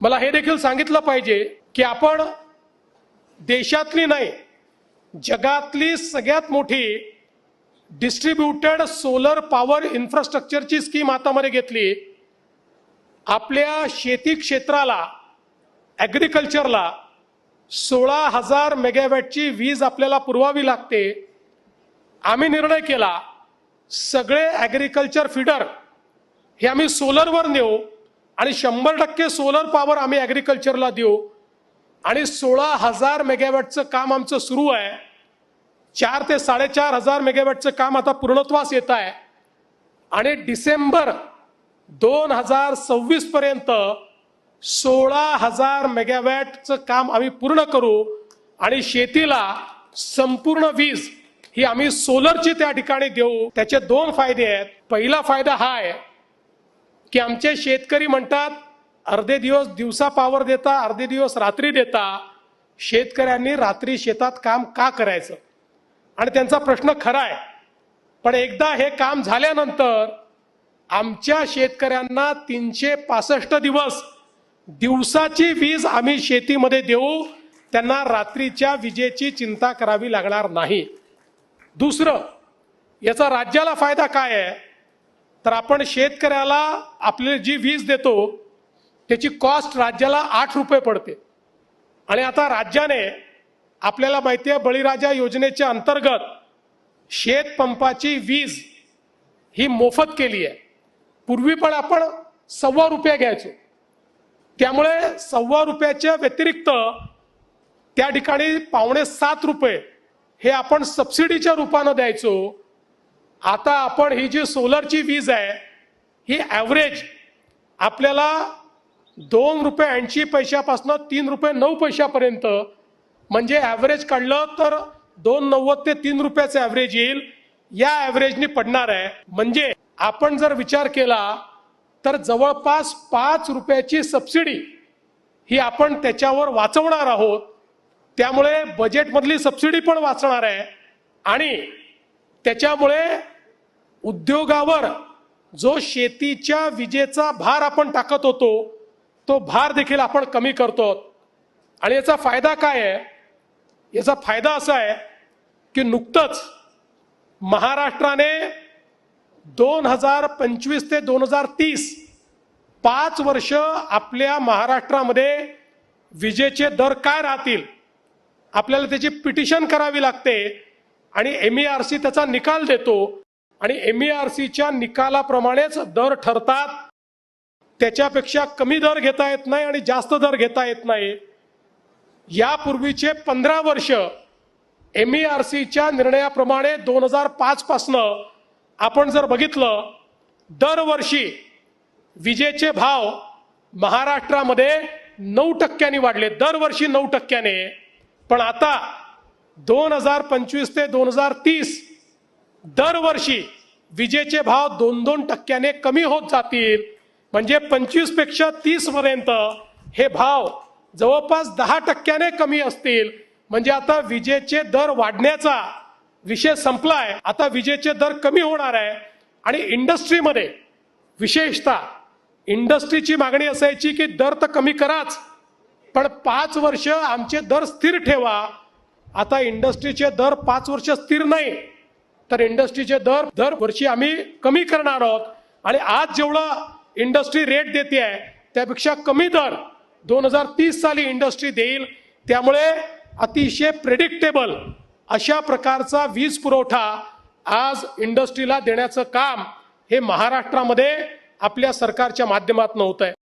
मला हे देखील सांगितलं पाहिजे की आपण देशातली नाही जगातली सगळ्यात मोठी डिस्ट्रीब्युटेड सोलर पॉवर इन्फ्रास्ट्रक्चरची स्कीम हातामध्ये घेतली. आपल्या शेती क्षेत्राला ॲग्रिकल्चरला सोळा हजार मेगावॅटची वीज आपल्याला पुरवावी लागते. आम्ही निर्णय केला सगळे ॲग्रिकल्चर फिडर हे आम्ही सोलरवर नेऊ. आणि शंभर टक्के सोलर पॉवर आम्ही ॲग्रिकल्चरला देऊ. आणि सोळा हजार मेगावॅटचं काम आमचं सुरू आहे. चार ते साडेचार हजार मेगावॅटचं काम आता पूर्णत्वास येत आहे. आणि डिसेंबर दोन हजार सव्वीस पर्यंत सोळा हजार मेगावॅटचं काम आम्ही पूर्ण करू. आणि शेतीला संपूर्ण वीज ही आम्ही सोलरची त्या ठिकाणी देऊ. त्याचे दोन फायदे आहेत. पहिला फायदा हा आहे की आमचे शेतकरी म्हणतात अर्धे दिवस दिवसा पावर देता अर्धे दिवस रात्री देता. शेतकऱ्यांनी रात्री शेतात काम का करायचं? आणि त्यांचा प्रश्न खरा आहे. पण एकदा हे काम झाल्यानंतर आमच्या शेतकऱ्यांना तीनशे पासष्ट दिवस दिवसाची वीज आम्ही शेतीमध्ये देऊ त्यांना रात्रीच्या विजेची चिंता करावी लागणार नाही. दुसरं याचा राज्याला फायदा काय आहे? तर आपण शेतकऱ्याला आपली जी वीज देतो त्याची कॉस्ट राज्याला आठ रुपये पडते. आणि आता राज्याने आपल्याला माहिती आहे बळीराजा योजनेच्या अंतर्गत शेतपंपाची वीज ही मोफत केली आहे. पूर्वी पण आपण सव्वा रुपये घ्यायचो. त्यामुळे सव्वा रुपयाच्या व्यतिरिक्त त्या ठिकाणी पावणे सात रुपये हे आपण सबसिडीच्या रूपानं द्यायचो. आता आपण ही जी सोलरची वीज आहे ही ॲव्हरेज आपल्याला दोन रुपये ऐंशी पैशापासनं तीन रुपये नऊ पैशापर्यंत म्हणजे ॲव्हरेज काढलं तर दोन नव्वद ते तीन रुपयाचं ॲव्हरेज येईल. या ॲव्हरेजनी पडणार आहे. म्हणजे आपण जर विचार केला तर जवळपास पाच रुपयाची सबसिडी ही आपण त्याच्यावर वाचवणार आहोत. त्यामुळे बजेटमधली सबसिडी पण वाचणार आहे. आणि त्याच्यामुळे उद्योगावर जो शेतीच्या विजेचा भार आपण टाकत होतो तो भार देखील आपण कमी करतो. आणि याचा फायदा काय आहे? याचा फायदा असा आहे की नुकतंच महाराष्ट्राने दोन हजार पंचवीस ते दोन हजार तीस पाच वर्ष आपल्या महाराष्ट्रामध्ये विजेचे दर काय राहतील? आपल्याला त्याची पिटिशन करावी लागते आणि एम ई आर सी त्याचा निकाल देतो. आणि एम आर सीच्या निकालाप्रमाणेच दर ठरतात. त्याच्यापेक्षा कमी दर घेता येत नाही आणि जास्त दर घेता येत नाही. यापूर्वीचे पंधरा वर्ष एम आर सीच्या निर्णयाप्रमाणे दोन हजार पाचपासनं आपण जर बघितलं दरवर्षी विजेचे भाव महाराष्ट्रामध्ये नऊ टक्क्यांनी वाढले. दरवर्षी नऊ टक्क्याने. पण आता दोन हजार पंचवीस ते दोन हजार तीस दरवर्षी विजेचे भाव दोन दोन टक्क्याने कमी होत जातील. म्हणजे पंचवीसपेक्षा तीस पर्यंत हे भाव जवळपास दहा टक्क्याने कमी असतील. म्हणजे आता विजेचे दर वाढण्याचा विषय संपलाय. आता विजेचे दर कमी होणार आहे. आणि इंडस्ट्रीमध्ये विशेषतः इंडस्ट्रीची मागणी असायची की दर तर कमी कराच. पण पाच वर्ष आमचे दर स्थिर ठेवा. आता इंडस्ट्रीचे दर पाच वर्ष स्थिर नाही. तर इंडस्ट्रीचे दर दर वर्षी आम्ही कमी करणार आहोत. आणि आज जेवढं इंडस्ट्री रेट देते आहे त्यापेक्षा कमी दर दोन हजार तीस साली इंडस्ट्री देईल. त्यामुळे अतिशय प्रेडिक्टेबल अशा प्रकारचा वीज पुरवठा आज इंडस्ट्रीला देण्याचं काम हे महाराष्ट्रामध्ये आपल्या सरकारच्या माध्यमातून होत आहे